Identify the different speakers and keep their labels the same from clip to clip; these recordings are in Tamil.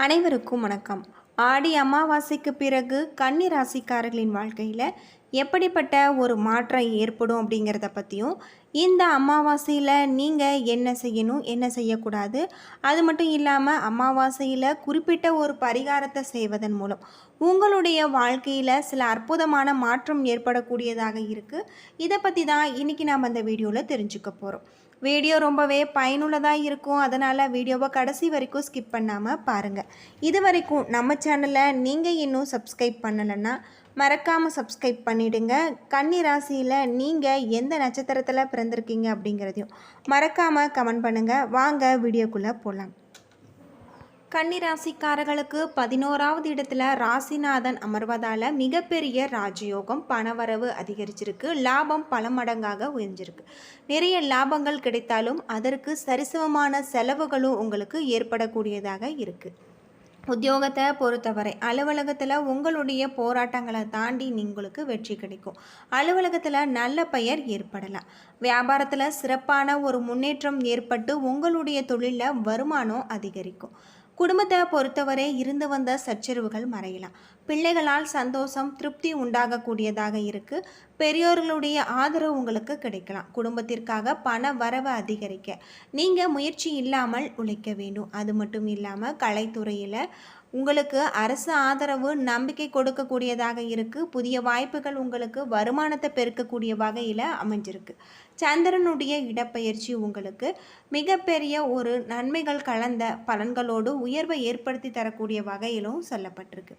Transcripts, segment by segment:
Speaker 1: அனைவருக்கும் வணக்கம். ஆடி அமாவாசைக்கு பிறகு கன்னி ராசிக்காரர்களின் வாழ்க்கையில் எப்படிப்பட்ட ஒரு மாற்றம் ஏற்படும் அப்படிங்கிறத பற்றியும் இந்த அமாவாசையில் நீங்கள் என்ன செய்யணும் என்ன செய்யக்கூடாது அது மட்டும் இல்லாமல் அமாவாசையில் குறிப்பிட்ட ஒரு பரிகாரத்தை செய்வதன் மூலம் உங்களுடைய வாழ்க்கையில் சில அற்புதமான மாற்றம் ஏற்படக்கூடியதாக இருக்குது இதை பற்றி தான் இன்றைக்கி நாம் அந்த வீடியோவில் தெரிஞ்சுக்க போகிறோம் வீடியோ ரொம்பவே பயனுள்ளதாக இருக்கும். அதனால் வீடியோவை கடைசி வரைக்கும் ஸ்கிப் பண்ணாமல் பாருங்கள் இது வரைக்கும் நம்ம சேனலை நீங்கள் இன்னும் சப்ஸ்கிரைப் பண்ணலைன்னா மறக்காமல் சப்ஸ்கிரைப் பண்ணிவிடுங்க கன்னி ராசியில் நீங்கள் எந்த நட்சத்திரத்தில் பிறந்திருக்கீங்க அப்படிங்கிறதையும் மறக்காமல் கமெண்ட் பண்ணுங்கள் வாங்க வீடியோக்குள்ளே போகலாம் கன்னி ராசிக்காரர்களுக்கு பதினோராவது இடத்துல ராசிநாதன் அமர்வதால் மிகப்பெரிய ராஜயோகம் பணவரவு அதிகரிச்சிருக்கு. லாபம் பல மடங்காக உயர்ந்திருக்கு. நிறைய லாபங்கள் கிடைத்தாலும் அதற்கு சரிசமமான செலவுகளும் உங்களுக்கு ஏற்படக்கூடியதாக இருக்குது உத்தியோகத்தை பொறுத்தவரை அலுவலகத்தில் உங்களுடைய போராட்டங்களை தாண்டி உங்களுக்கு வெற்றி கிடைக்கும். அலுவலகத்தில் நல்ல பெயர் ஏற்படலாம். வியாபாரத்தில் சிறப்பான ஒரு முன்னேற்றம் ஏற்பட்டு உங்களுடைய தொழிலில் வருமானம் அதிகரிக்கும். குடும்பத்தை பொறுத்தவரை இருந்து வந்த சச்சரவுகள் மறையலாம். பிள்ளைகளால் சந்தோஷம் திருப்தி உண்டாகக்கூடியதாக இருக்கு. பெரியோர்களுடைய ஆதரவு உங்களுக்கு கிடைக்கலாம். குடும்பத்திற்காக பண வரவு அதிகரிக்க. நீங்கள் முயற்சி இல்லாமல் உழைக்க வேண்டும். அது மட்டும் இல்லாமல் கலைத்துறையில் உங்களுக்கு அரசு ஆதரவு நம்பிக்கை கொடுக்கக்கூடியதாக இருக்குது புதிய வாய்ப்புகள் உங்களுக்கு வருமானத்தை பெருக்கக்கூடிய வகையில் அமைஞ்சிருக்கு. சந்திரனுடைய இடப்பெயர்ச்சி உங்களுக்கு மிகப்பெரிய ஒரு நன்மைகள் கலந்த பலன்களோடு உயர்வை ஏற்படுத்தி தரக்கூடிய வகையிலும் சொல்லப்பட்டிருக்கு.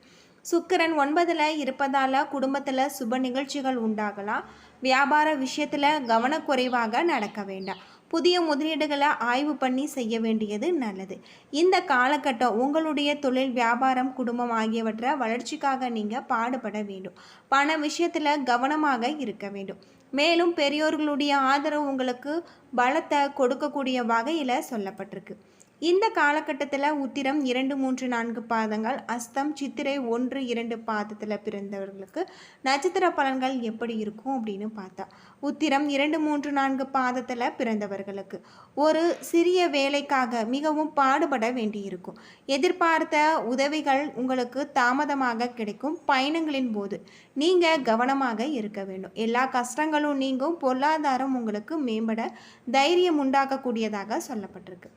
Speaker 1: சுக்கிரன் ஒன்பதில் இருப்பதால் குடும்பத்தில் சுப நிகழ்ச்சிகள் உண்டாகலாம். வியாபார விஷயத்தில் கவனக்குறைவாக நடக்க வேண்டாம். புதிய முதலீடுகளை ஆய்வு பண்ணி செய்ய வேண்டியது நல்லது. இந்த காலகட்டம் உங்களுடைய தொழில் வியாபாரம் குடும்பம் ஆகியவற்றை வளர்ச்சிக்காக நீங்கள் பாடுபட வேண்டும். பண விஷயத்தில் கவனமாக இருக்க வேண்டும். மேலும் பெரியோர்களுடைய ஆதரவு உங்களுக்கு பலத்தை கொடுக்கக்கூடிய வகையில் சொல்லப்பட்டிருக்கு. இந்த காலகட்டத்தில் உத்திரம் இரண்டு மூன்று நான்கு பாதங்கள் அஸ்தம் சித்திரை ஒன்று இரண்டு பாதத்தில் பிறந்தவர்களுக்கு நட்சத்திர பலன்கள் எப்படி இருக்கும் அப்படின்னு பார்த்தா உத்திரம் இரண்டு மூன்று நான்கு பாதத்தில் பிறந்தவர்களுக்கு ஒரு சிறிய வேலைக்காக மிகவும் பாடுபட வேண்டியிருக்கும். எதிர்பார்த்த உதவிகள் உங்களுக்கு தாமதமாக கிடைக்கும். பயணங்களின் போது நீங்கள் கவனமாக இருக்க வேண்டும். எல்லா கஷ்டங்களும் நீங்கும். பொருளாதாரம் உங்களுக்கு மேம்பட தைரியம் உண்டாக்கக்கூடியதாக சொல்லப்பட்டிருக்கு.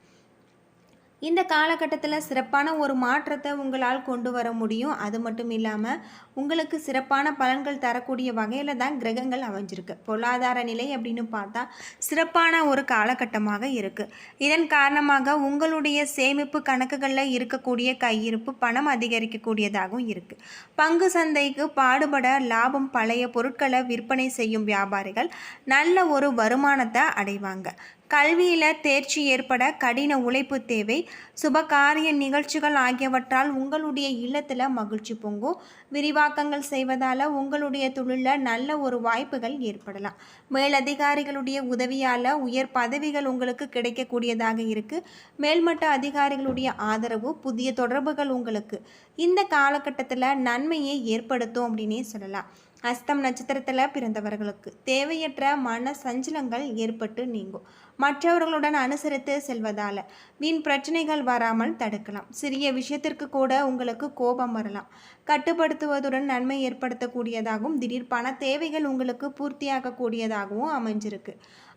Speaker 1: இந்த காலகட்டத்தில் சிறப்பான ஒரு மாற்றத்தை உங்களால் கொண்டு வர முடியும். அது மட்டும் இல்லாமல் உங்களுக்கு சிறப்பான பலன்கள் தரக்கூடிய வகையில் தான் கிரகங்கள் அமைஞ்சிருக்கு. பொருளாதார நிலை அப்படின்னு பார்த்தா சிறப்பான ஒரு காலகட்டமாக இருக்குது இதன் காரணமாக உங்களுடைய சேமிப்பு கணக்குகளில் இருக்கக்கூடிய கையிருப்பு பணம் அதிகரிக்கக்கூடியதாகவும் இருக்குது பங்கு சந்தைக்கு பாடுபட லாபம் பழைய பொருட்களை விற்பனை செய்யும் வியாபாரிகள் நல்ல ஒரு வருமானத்தை அடைவாங்க. கல்வியில் தேர்ச்சி ஏற்பட கடின உழைப்பு தேவை. சுபகாரிய நிகழ்ச்சிகள் ஆகியவற்றால் உங்களுடைய இல்லத்தில் மகிழ்ச்சி பொங்கும். விரிவாக்கங்கள் செய்வதால் உங்களுடைய தொழிலில் நல்ல ஒரு வாய்ப்புகள் ஏற்படலாம். மேலதிகாரிகளுடைய உதவியால் உயர் பதவிகள் உங்களுக்கு கிடைக்கக்கூடியதாக இருக்குது மேல்மட்ட அதிகாரிகளுடைய ஆதரவு புதிய தொடர்புகள் உங்களுக்கு. இந்த காலகட்டத்தில் நன்மையை ஏற்படுத்தும் அப்படின்னே சொல்லலாம். அஸ்தம் நட்சத்திரத்தில் பிறந்தவர்களுக்கு தேவையற்ற மன சஞ்சலங்கள் ஏற்பட்டு நீங்கும். மற்றவர்களுடன் அனுசரித்து செல்வதால் வீண் பிரச்சனைகள் வராமல் தடுக்கலாம். சிறிய விஷயத்திற்கு கூட உங்களுக்கு கோபம் வரலாம். கட்டுப்படுத்துவதுடன் நன்மை ஏற்படுத்தக்கூடியதாகவும் திடீர் பண தேவைகள் உங்களுக்கு பூர்த்தியாகக்கூடியதாகவும் அமைஞ்சிருக்கு.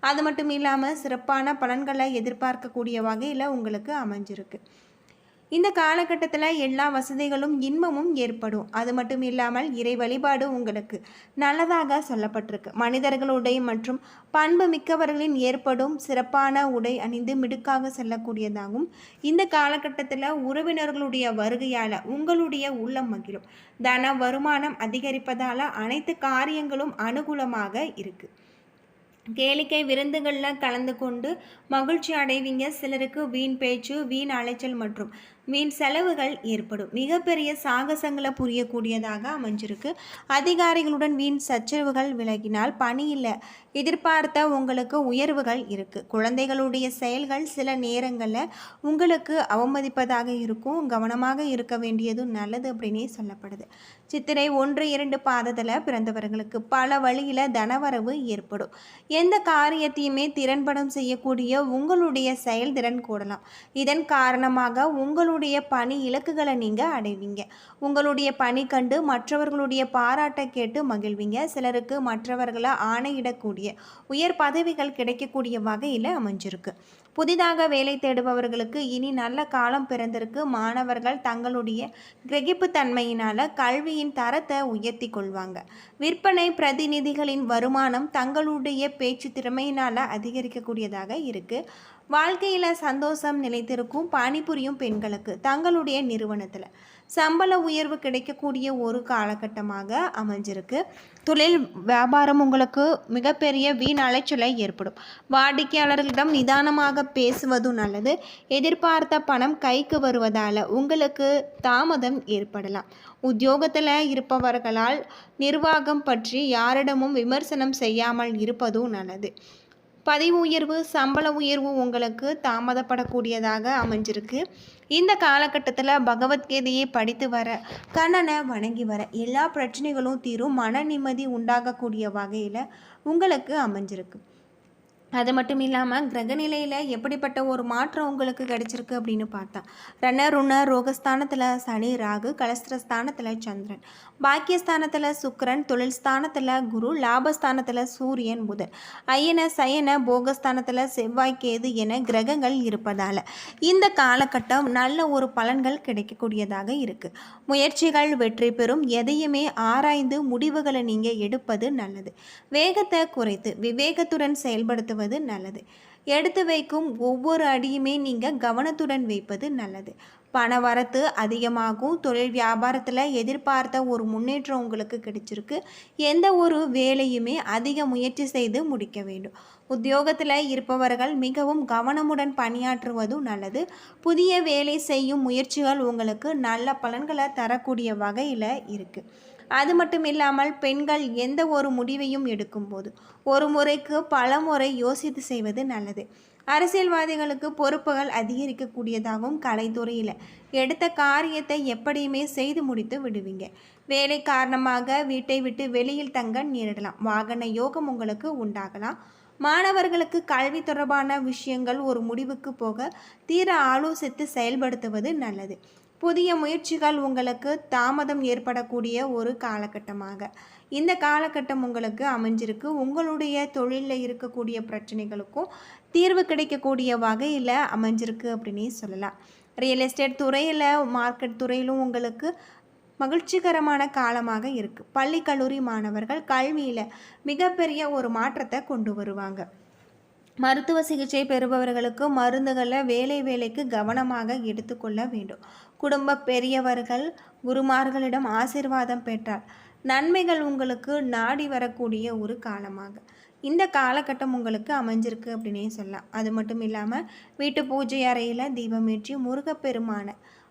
Speaker 1: அது மட்டும் இல்லாமல் சிறப்பான பலன்களை எதிர்பார்க்கக்கூடிய வகையில் உங்களுக்கு அமைஞ்சிருக்கு. இந்த காலகட்டத்தில் எல்லா வசதிகளும் இன்பமும் ஏற்படும். அது மட்டும் இல்லாமல் இறை வழிபாடு உங்களுக்கு நல்லதாக சொல்லப்பட்டிருக்கு. மனிதர்களுடைய மற்றும் பண்பு மிக்கவர்களின் ஏற்படும் சிறப்பான உடை அணிந்து மிடுக்காக செல்லக்கூடியதாகும். இந்த காலகட்டத்தில் உறவினர்களுடைய வருகையால் உங்களுடைய உள்ளம் மகிழும். தன வருமானம் அதிகரிப்பதால் அனைத்து காரியங்களும் அனுகூலமாக இருக்குது கேளிக்கை விருந்துகளில் கலந்து கொண்டு மகிழ்ச்சி அடைவீங்க. சிலருக்கு வீண் பேச்சு வீண் அலைச்சல் மற்றும் வீண் செலவுகள் ஏற்படும். மிகப்பெரிய சாகசங்களை புரியக்கூடியதாக அமைஞ்சிருக்கு. அதிகாரிகளுடன் வீண் சச்சரவுகள் விலகினால் பணியில் எதிர்பார்த்த உங்களுக்கு உயர்வுகள் இருக்குது குழந்தைகளுடைய செயல்கள் சில நேரங்களில் உங்களுக்கு அவமதிப்பதாக இருக்கும். கவனமாக இருக்க வேண்டியதும் நல்லது அப்படின்னே சொல்லப்படுது. சித்திரை ஒன்று இரண்டு பாதத்தில் பிறந்தவர்களுக்கு பல வழியில் தனவரவு ஏற்படும். எந்த காரியத்தையுமே திறன்படம் செய்யக்கூடிய உங்களுடைய செயல்திறன் கூடலாம். இதன் காரணமாக உங்களுடைய பணி இலக்குகளை நீங்கள் அடைவீங்க. உங்களுடைய பணி கண்டு மற்றவர்களுடைய பாராட்டை கேட்டு மகிழ்வீங்க. சிலருக்கு மற்றவர்களை ஆணையிடக்கூடிய உயர் பதவிகள் கிடைக்கக்கூடிய வகையில் அமைஞ்சிருக்கு. புதிதாக வேலை தேடுபவர்களுக்கு இனி நல்ல காலம் பிறந்திருக்கு. மாணவர்கள் தங்களுடைய கிரகிப்பு தன்மையினால் சேவையின் தரத்தை உயர்த்தி கொள்வாங்க. விற்பனை பிரதிநிதிகளின் வருமானம் தங்களுடைய பேச்சு திறமையினால் அதிகரிக்கக்கூடியதாக இருக்குது வாழ்க்கையில் சந்தோஷம் நிலைத்திருக்கும் பணிபுரியும் பெண்களுக்கு தங்களுடைய நிறுவனத்தில் சம்பள உயர்வு கிடைக்கக்கூடிய ஒரு காலகட்டமாக அமைஞ்சிருக்கு. தொழில் வியாபாரம் உங்களுக்கு மிகப்பெரிய வீண் அலைச்சலை ஏற்படும். வாடிக்கையாளர்களிடம் நிதானமாக பேசுவதும் நல்லது. எதிர்பார்த்த பணம் கைக்கு வருவதால் உங்களுக்கு தாமதம் ஏற்படலாம். உத்தியோகத்தில் இருப்பவர்களால் நிர்வாகம் பற்றி யாரிடமும் விமர்சனம் செய்யாமல் இருப்பதும் நல்லது. பதவி உயர்வு சம்பள உயர்வு உங்களுக்கு தாமதப்படக்கூடியதாக அமைஞ்சிருக்கு. இந்த காலகட்டத்தில் பகவத்கீதையை படித்து வர கண்ணனை வணங்கி வர எல்லா பிரச்சனைகளும் தீரும் மன நிம்மதி உண்டாகக்கூடிய வகையில் உங்களுக்கு அமைஞ்சிருக்கு. அது மட்டும் இல்லாமல் கிரகநிலையில் எப்படிப்பட்ட ஒரு மாற்றம் உங்களுக்கு கிடைச்சிருக்கு அப்படின்னு பார்த்தா ரண ருண ரோகஸ்தானத்தில் சனி ராகு கலஸ்திரஸ்தானத்தில் சந்திரன். பாக்கியஸ்தானத்தில் சுக்கரன் தொழில் ஸ்தானத்தில் குரு லாபஸ்தானத்தில் சூரியன் புதன். ஐயன சயன போகஸ்தானத்தில் செவ்வாய் கேது என கிரகங்கள் இருப்பதால் இந்த காலகட்டம் நல்ல ஒரு பலன்கள் கிடைக்கக்கூடியதாக இருக்குது முயற்சிகள் வெற்றி பெறும் எதையுமே ஆராய்ந்து முடிவுகளை நீங்கள் எடுப்பது நல்லது. வேகத்தை குறைத்து விவேகத்துடன் செயல்படுத்துவது வைப்பது நல்லது. எடுத்து வைக்கும் ஒவ்வொரு அடியுமே நீங்கள் கவனத்துடன் வைப்பது நல்லது. பண வரத்து அதிகமாகும். தொழில் வியாபாரத்தில் எதிர்பார்த்த ஒரு முன்னேற்றம் உங்களுக்கு கிடைச்சிருக்கு. எந்த ஒரு வேலையுமே அதிக முயற்சி செய்து முடிக்க வேண்டும். உத்தியோகத்தில் இருப்பவர்கள் மிகவும் கவனமுடன் பணியாற்றுவதும் நல்லது. புதிய வேலை செய்யும் முயற்சிகள் உங்களுக்கு நல்ல பலன்களை தரக்கூடிய வகையில் இருக்குது அது மட்டும் இல்லாமல் பெண்கள் எந்த ஒரு முடிவையும் எடுக்கும்போது ஒரு முறைக்கு பல முறை யோசித்து செய்வது நல்லது. அரசியல்வாதிகளுக்கு பொறுப்புகள் அதிகரிக்கக்கூடியதாகவும் கலைத்துறையில் எடுத்த காரியத்தை எப்படியுமே செய்து முடித்து விடுவீங்க. வேலை காரணமாக வீட்டை விட்டு வெளியில் தங்க நேரிடலாம். வாகன யோகம் உங்களுக்கு உண்டாகலாம். மாணவர்களுக்கு கல்வி தொடர்பான விஷயங்கள் ஒரு முடிவுக்கு போக தீர ஆலோசித்து செயல்படுத்துவது நல்லது. புதிய முயற்சிகள் உங்களுக்கு தாமதம் ஏற்படக்கூடிய ஒரு காலகட்டமாக. இந்த காலகட்டம் உங்களுக்கு அமைஞ்சிருக்கு. உங்களுடைய தொழிலில் இருக்கக்கூடிய பிரச்சனைகளுக்கும் தீர்வு கிடைக்கக்கூடிய வகையில் அமைஞ்சிருக்கு அப்படின்னே சொல்லலாம். ரியல் எஸ்டேட் துறையில் மார்க்கெட் துறையிலும் உங்களுக்கு மகிழ்ச்சிகரமான காலமாக இருக்குது பள்ளி கல்லூரி மாணவர்கள் கல்வியில் மிகப்பெரிய ஒரு மாற்றத்தை கொண்டு வருவாங்க. மருத்துவ சிகிச்சை பெறுபவர்களுக்கு மருந்துகளை வேலை வேலைக்கு கவனமாக எடுத்துக்கொள்ள வேண்டும். குடும்ப பெரியவர்கள் குருமார்களிடம் ஆசிர்வாதம் பெற்றால் நன்மைகள் உங்களுக்கு நாடி வரக்கூடிய ஒரு காலமாக. இந்த காலகட்டம் உங்களுக்கு அமைஞ்சிருக்கு அப்படின்னே சொல்லலாம். அது மட்டும் இல்லாமல் வீட்டு பூஜை அறையில் தீபமேற்றி முருகப்பெருமான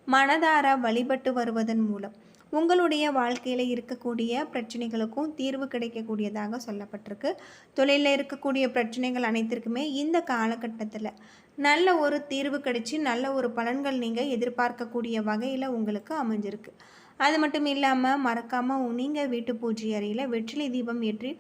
Speaker 1: மனதார வழிபட்டு வருவதன் மூலம் உங்களுடைய வாழ்க்கையில் இருக்கக்கூடிய பிரச்சனைகளுக்கும் தீர்வு கிடைக்கக்கூடியதாக சொல்லப்பட்டிருக்கு. தொழிலில் இருக்கக்கூடிய பிரச்சனைகள் அனைத்திற்குமே இந்த காலகட்டத்தில் நல்ல ஒரு தீர்வு கிடைச்சி நல்ல ஒரு பலன்கள் நீங்கள் எதிர்பார்க்கக்கூடிய வகையில் உங்களுக்கு அமைஞ்சிருக்கு. அது மட்டும் இல்லாமல் மறக்காமல் நீங்கள் வீட்டு பூஜை அறையில் வெற்றிலை தீபம் ஏற்றி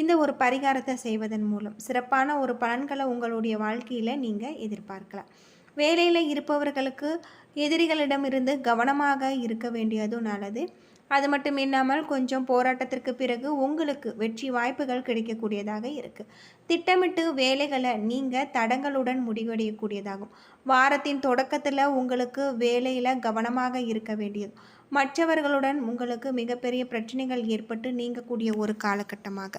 Speaker 1: இந்த ஒரு பரிகாரத்தை செய்வதன் மூலம் சிறப்பான ஒரு பலன்களை உங்களுடைய வாழ்க்கையில் நீங்கள் எதிர்பார்க்கலாம். வேலையில் இருப்பவர்களுக்கு எதிரிகளிடமிருந்து கவனமாக இருக்க வேண்டியதும் நல்லது. அது மட்டும் இல்லாமல் கொஞ்சம் போராட்டத்திற்கு பிறகு உங்களுக்கு வெற்றி வாய்ப்புகள் கிடைக்கக்கூடியதாக இருக்குது திட்டமிட்டு வேலைகளை நீங்கள் தடங்களுடன் முடிவடையக்கூடியதாகும். வாரத்தின் தொடக்கத்தில் உங்களுக்கு வேலையில் கவனமாக இருக்க வேண்டியது. மற்றவர்களுடன் உங்களுக்கு மிகப்பெரிய பிரச்சனைகள் ஏற்பட்டு நீங்கக்கூடிய ஒரு காலகட்டமாக.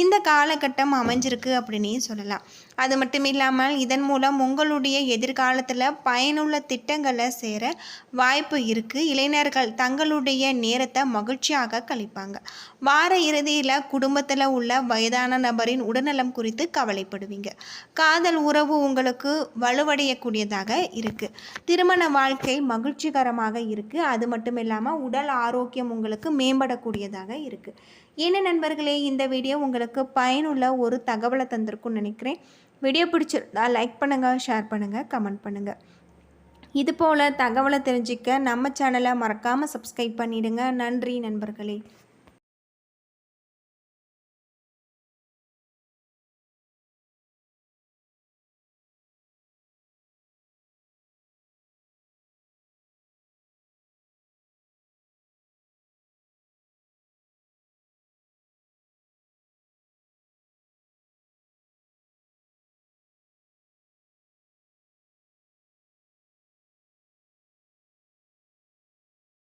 Speaker 1: இந்த காலகட்டம் அமைஞ்சிருக்கு அப்படின்னே சொல்லலாம். அது மட்டும் இல்லாமல் இதன் மூலம் உங்களுடைய எதிர்காலத்தில் பயனுள்ள திட்டங்களை சேர வாய்ப்பு இருக்குது இளைஞர்கள் தங்களுடைய நேரத்தை மகிழ்ச்சியாக கழிப்பாங்க. வார இறுதியில் குடும்பத்தில் உள்ள வயதான நபரின் உடல்நலம் குறித்து குறித்து கவலைப்படுவீங்க. காதல் உறவு உங்களுக்கு வலுவடையக்கூடியதாக இருக்குது திருமண வாழ்க்கை மகிழ்ச்சிகரமாக இருக்குது அது மட்டும் இல்லாமல் இல்லாமல் உடல் ஆரோக்கியம் உங்களுக்கு மேம்படக்கூடியதாக இருக்குது என்ன நண்பர்களே இந்த வீடியோ உங்களுக்கு பயனுள்ள ஒரு தகவலை தந்திருக்கும்னு நினைக்கிறேன். வீடியோ பிடிச்சிருந்தா லைக் பண்ணுங்கள் ஷேர் பண்ணுங்கள் கமெண்ட் பண்ணுங்கள் இது போல் தகவலை தெரிஞ்சிக்க நம்ம சேனலை மறக்காமல் சப்ஸ்கிரைப் பண்ணிவிடுங்க நன்றி நண்பர்களே.